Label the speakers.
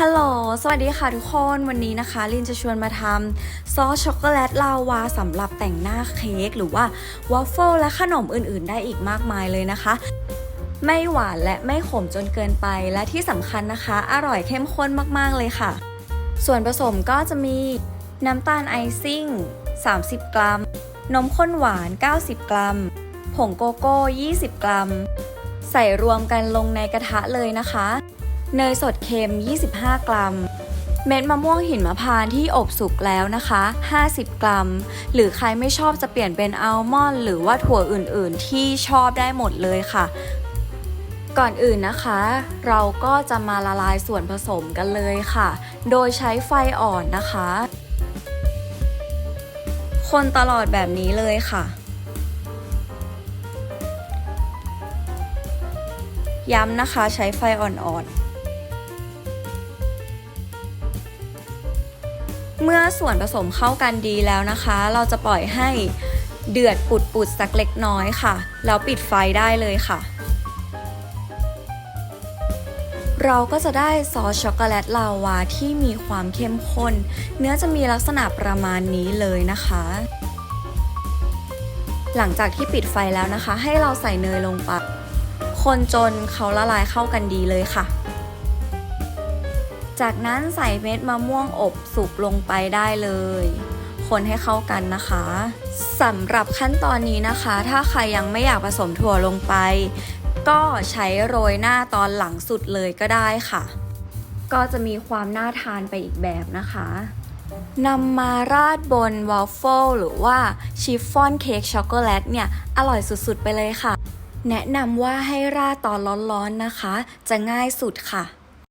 Speaker 1: ฮัลโหล สวัสดีค่ะทุกคน วันนี้นะคะ ลินจะชวนมาทำซอสช็อกโกแลตลาวาสำหรับแต่งหน้าเค้กหรือว่าวอฟเฟิลและขนมอื่นๆ ได้อีกมากมายเลยนะคะ ไม่หวานและไม่ขมจนเกินไป และที่สำคัญนะคะ อร่อยเข้มข้นมากๆเลยค่ะ ส่วนผสมก็จะมีน้ำตาลไอซิ่ง 30 กรัม นมข้นหวาน 90 กรัม ผงโกโก้ 20 กรัม ใส่รวมกันลงในกระทะเลยนะคะ เนยสดเค็ม 25 กรัม เม็ดมะม่วงหินมะพร้าวที่อบสุกแล้วนะคะ 50 กรัม หรือใครไม่ชอบจะเปลี่ยนเป็นอัลมอนด์หรือว่าถั่วอื่นๆ ที่ชอบได้หมดเลยค่ะ ก่อนอื่นนะคะ เราก็จะมาละลายส่วนผสมกันเลยค่ะ โดยใช้ไฟอ่อนนะคะ คนตลอดแบบนี้เลยค่ะย้ำนะคะใช้ไฟอ่อนๆ เมื่อส่วนผสมเข้ากันดีแล้วนะคะ เราจะปล่อยให้เดือดปุดๆสักเล็กน้อยค่ะ แล้วปิดไฟได้เลยค่ะ เราก็จะได้ซอสช็อกโกแลตลาวาที่มีความเข้มข้น เนื้อจะมีลักษณะประมาณนี้เลยนะคะ หลังจากที่ปิดไฟแล้วนะคะ ให้เราใส่เนยลงไปคนจนเขาละลายเข้ากันดีเลยค่ะ จากนั้นใส่เม็ดมะม่วงอบสุกลงไปได้เลย คนให้เข้ากันนะคะสำหรับขั้นตอนนี้นะคะ ถ้าใครยังไม่อยากผสมถั่วลงไป ก็ใช้โรยหน้าตอนหลังสุดเลยก็ได้ค่ะ ก็จะมีความน่าทานไปอีกแบบนะคะนำมาราดบนวอฟเฟิลหรือว่าชิฟฟ่อนเค้กช็อกโกแลตเนี่ย อร่อยสุดๆไปเลยค่ะ แนะนำว่าให้ราดตอนร้อนๆนะคะ จะง่ายสุดค่ะ